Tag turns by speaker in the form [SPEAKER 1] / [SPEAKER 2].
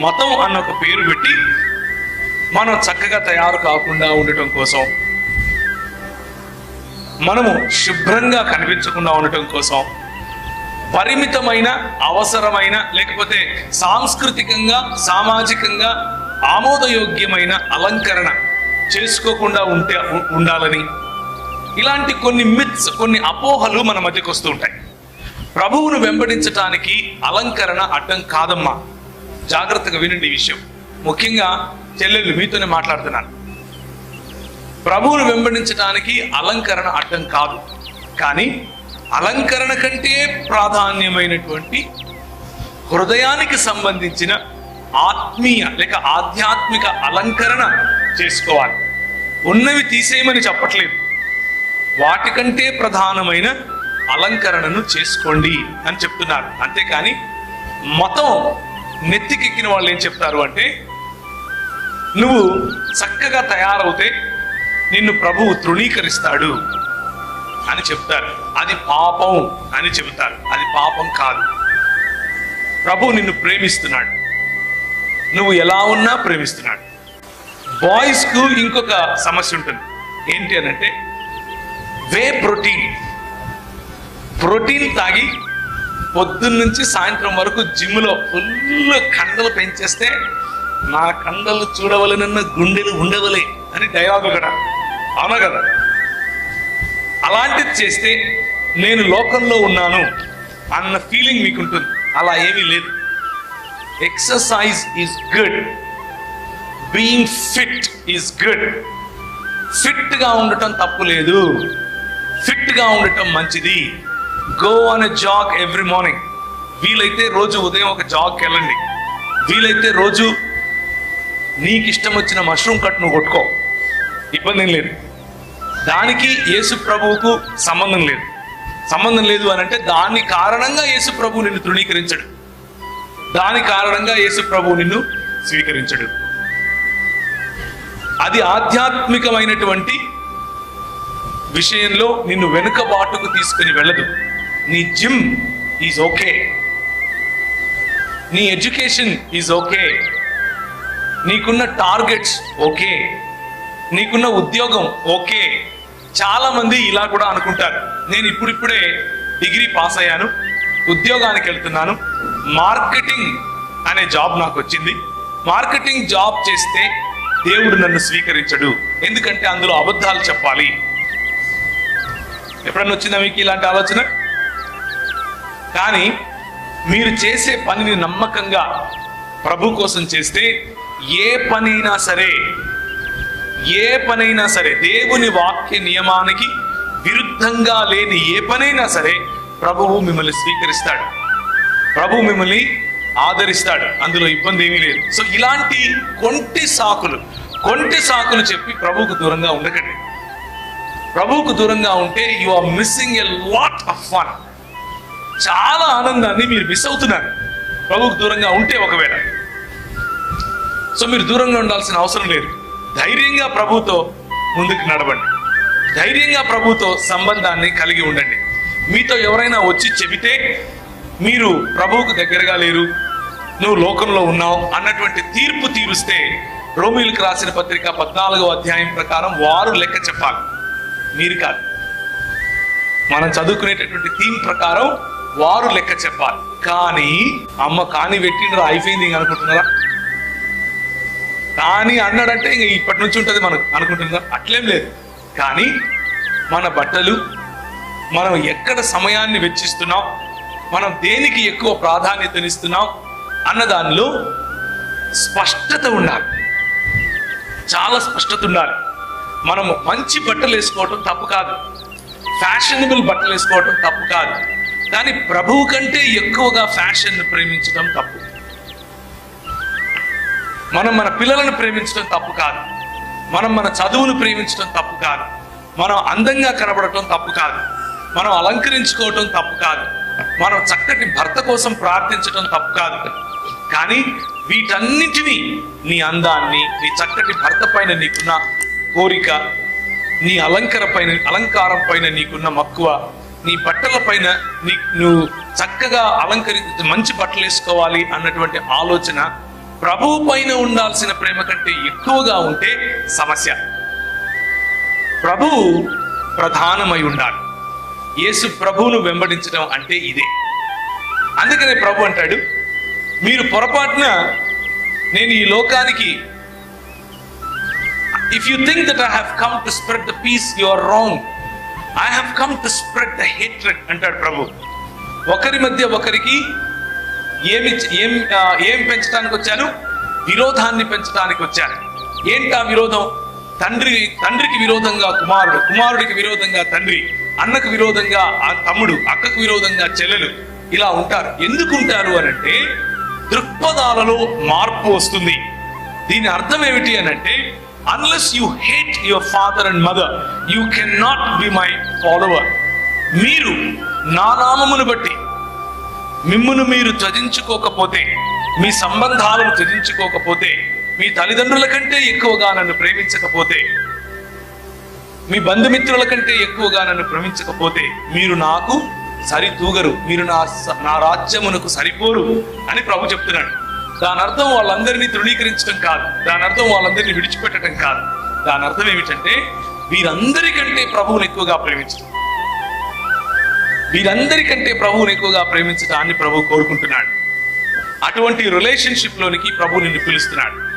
[SPEAKER 1] మతం అన్న ఒక పేరు పెట్టి మనం చక్కగా తయారు కాకుండా ఉండటం కోసం మనము శుభ్రంగా కనిపించకుండా ఉండటం కోసం పరిమితమైన అవసరమైన లేకపోతే సాంస్కృతికంగా సామాజికంగా ఆమోదయోగ్యమైన అలంకరణ చేసుకోకుండా ఉంటే ఉండాలని. ఇలాంటి కొన్ని మిత్స్ కొన్ని అపోహలు మన మధ్యకు వస్తూ ఉంటాయి. ప్రభువును వెంబడించటానికి అలంకరణ అడ్డం కాదమ్మా. జాగ్రత్తగా వినండి ఈ విషయం. ముఖ్యంగా చెల్లెళ్ళు మీతోనే మాట్లాడుతున్నాను. ప్రభువును వెంబడించడానికి అలంకరణ అడ్డం కాదు. కానీ అలంకరణ కంటే ప్రాధాన్యమైనటువంటి హృదయానికి సంబంధించిన ఆత్మీయ లేక ఆధ్యాత్మిక అలంకరణ చేసుకోవాలి. ఉన్నవి తీసేయమని చెప్పట్లేదు. వాటికంటే ప్రధానమైన అలంకరణను చేసుకోండి అని చెప్తున్నారు. అంతేకాని మతం నెత్తికెక్కిన వాళ్ళు ఏం చెప్తారు అంటే నువ్వు చక్కగా తయారవుతే నిన్ను ప్రభువు తృణీకరిస్తాడు అని చెప్తారు. అది పాపం అని చెబుతారు. అది పాపం కాదు. ప్రభు నిన్ను ప్రేమిస్తున్నాడు. నువ్వు ఎలా ఉన్నా ప్రేమిస్తున్నాడు. బాయ్స్కు ఇంకొక సమస్య ఉంటుంది. ఏంటి అని అంటే వే ప్రోటీన్. ప్రోటీన్ తాగి పొద్దున్నుంచి సాయంత్రం వరకు జిమ్లో ఫుల్ కండలు పెంచేస్తే నా కండలు చూడవలనన్న గుండెలు ఉండవలే అని డైలాగ్ ఒకట. అవునా కదా? అలాంటిది చేస్తే నేను లోకంలో ఉన్నాను అన్న ఫీలింగ్ మీకు ఉంటుంది అలా ఏమీ లేదు. Exercise is good. Being fit is good. ఫిట్గా ఉండటం తప్పు లేదు. ఫిట్గా ఉండటం మంచిది. Go on a jog every morning వీలైతే రోజు ఉదయం ఒక జాగ్కి వెళ్ళండి. వీలైతే రోజు నీకు ఇష్టం వచ్చిన మష్రూమ్ కట్ నువ్వు కొట్టుకో. ఇబ్బంది లేదు. దానికి యేసు ప్రభువుకు సంబంధం లేదు. సంబంధం లేదు అని అంటే దాని కారణంగా యేసు ప్రభు నిన్ను తృణీకరించడు. దాని కారణంగా యేసు ప్రభు నిన్ను స్వీకరించడు. అది ఆధ్యాత్మికమైనటువంటి విషయంలో నిన్ను వెనుకబాటుకు తీసుకుని వెళ్ళదు. నీ జిమ్ ఈజ్ ఓకే నీ ఎడ్యుకేషన్ ఈజ్ ఓకే నీకున్న టార్గెట్స్ ఓకే నీకున్న ఉద్యోగం ఓకే చాలా మంది ఇలా కూడా అనుకుంటారు. నేను ఇప్పుడిప్పుడే డిగ్రీ పాస్ అయ్యాను. ఉద్యోగానికి వెళ్తున్నాను. మార్కెటింగ్ అనే జాబ్ నాకు వచ్చింది. మార్కెటింగ్ జాబ్ చేస్తే దేవుడు నన్ను స్వీకరించడు. ఎందుకంటే అందులో అబద్ధాలు చెప్పాలి. ఎప్పుడన్నా వచ్చిందా మీకు ఇలాంటి ఆలోచన? కానీ మీరు చేసే పనిని నమ్మకంగా ప్రభు కోసం చేస్తే ఏ పనైనా సరే ఏ పనైనా సరే దేవుని వాక్య నియమానికి విరుద్ధంగా లేని ఏ పనైనా సరే ప్రభువు మిమ్మల్ని స్వీకరిస్తాడు. ప్రభు మిమ్మల్ని ఆదరిస్తాడు. అందులో ఇబ్బంది ఏమీ లేదు. సో ఇలాంటి కొంటి సాకులు కొంటి సాకులు చెప్పి ప్రభువుకు దూరంగా ఉండకండి. ప్రభువుకు దూరంగా ఉంటే you are missing a lot of fun చాలా ఆనందాన్ని మీరు మిస్ అవుతున్నారు. ప్రభుకు దూరంగా ఉంటే ఒకవేళ. సో మీరు దూరంగా ఉండాల్సిన అవసరం లేదు. ధైర్యంగా ప్రభుతో ముందుకు నడవండి. ధైర్యంగా ప్రభుతో సంబంధాన్ని కలిగి ఉండండి. మీతో ఎవరైనా వచ్చి చెబితే మీరు ప్రభువుకు దగ్గరగా లేరు నువ్వు లోకంలో ఉన్నావు అన్నటువంటి తీర్పు తీరుస్తే రోమిలకు రాసిన పత్రిక పద్నాలుగో అధ్యాయం ప్రకారం వారు లెక్క చెప్పాలి. మీరు కాదు. మనం చదువుకునేటటువంటి థీమ్ ప్రకారం వారు లెక్క చెప్పాలి. కానీ అమ్మ కాని పెట్టిండ్రు అయిపోయింది అనుకుంటున్నారా కానీ అన్నాడంటే ఇంక ఇప్పటి నుంచి ఉంటుంది మనకు అనుకుంటుందా? అట్లేం లేదు. కానీ మన బట్టలు మనం ఎక్కడ సమయాన్ని వెచ్చిస్తున్నాం మనం దేనికి ఎక్కువ ప్రాధాన్యతనిస్తున్నాం అన్న దానిలో స్పష్టత ఉండాలి. చాలా స్పష్టత ఉండాలి. మనము మంచి బట్టలు వేసుకోవటం తప్పు కాదు. ఫ్యాషనబుల్ బట్టలు వేసుకోవటం తప్పు కాదు. కానీ ప్రభువు కంటే ఎక్కువగా ఫ్యాషన్ను ప్రేమించడం తప్పు. మనం మన పిల్లలను ప్రేమించడం తప్పు కాదు. మనం మన చదువును ప్రేమించడం తప్పు కాదు. మనం అందంగా కనబడటం తప్పు కాదు. మనం అలంకరించుకోవటం తప్పు కాదు. మనం చక్కటి భర్త కోసం ప్రార్థించడం తప్పు కాదు. కానీ వీటన్నిటినీ నీ అందాన్ని నీ చక్కటి భర్త పైన నీకున్న కోరిక నీ అలంకర పైన అలంకారం పైన నీకున్న మక్కువ నీ బట్టల పైన నీ నువ్వు చక్కగా అలంకరి మంచి బట్టలు వేసుకోవాలి అన్నటువంటి ఆలోచన ప్రభువు పైన ఉండాల్సిన ప్రేమ కంటే ఎక్కువగా ఉంటే సమస్య. ప్రభువు ప్రధానమై ఉండాలి. యేసు ప్రభువును వెంబడించడం అంటే ఇదే. అందుకనే ప్రభు అంటాడు మీరు పొరపాటున నేను ఈ లోకానికి if you think that I have come to spread the peace you are wrong I have come to spread the hatred అంటాడు ప్రభు. ఒకరి మధ్య ఒకరికి ఏమి ఏం ఏం పెంచడానికి వచ్చాను? విరోధాన్ని పెంచడానికి వచ్చాను. ఏంటి ఆ విరోధం? తండ్రి తండ్రికి విరోధంగా కుమారుడు కుమారుడికి విరోధంగా తండ్రి అన్నకు విరోధంగా ఆ తమ్ముడు అక్కకు విరోధంగా చెల్లెలు ఇలా ఉంటారు. ఎందుకు ఉంటారు అని అంటే దృక్పథాలలో మార్పు వస్తుంది. దీని అర్థం ఏమిటి అని అంటే unless you hate your father and mother you can not be my follower మీరు నా నామమును బట్టి మిమ్మును మీరు త్యజించుకోకపోతే మీ సంబంధాలను త్యజించుకోకపోతే మీ తల్లిదండ్రుల కంటే ఎక్కువగా నన్ను ప్రేమించకపోతే మీ బంధుమిత్రుల కంటే ఎక్కువగా నన్ను ప్రేమించకపోతే మీరు నాకు సరితూగరు మీరు నా స- నా రాజ్యమునకు సరిపోరు అని ప్రభు చెప్తున్నాడు. దాని అర్థం వాళ్ళందరినీ తృణీకరించడం కాదు. దాని అర్థం వాళ్ళందరినీ విడిచిపెట్టడం కాదు. దాని అర్థం ఏమిటంటే వీరందరికంటే ప్రభువుని ఎక్కువగా ప్రేమించడం. వీరందరికంటే ప్రభువుని ఎక్కువగా ప్రేమించడాన్ని ప్రభు కోరుకుంటున్నాడు. అటువంటి రిలేషన్షిప్ లోనికి ప్రభు నిన్ను పిలుస్తున్నాడు.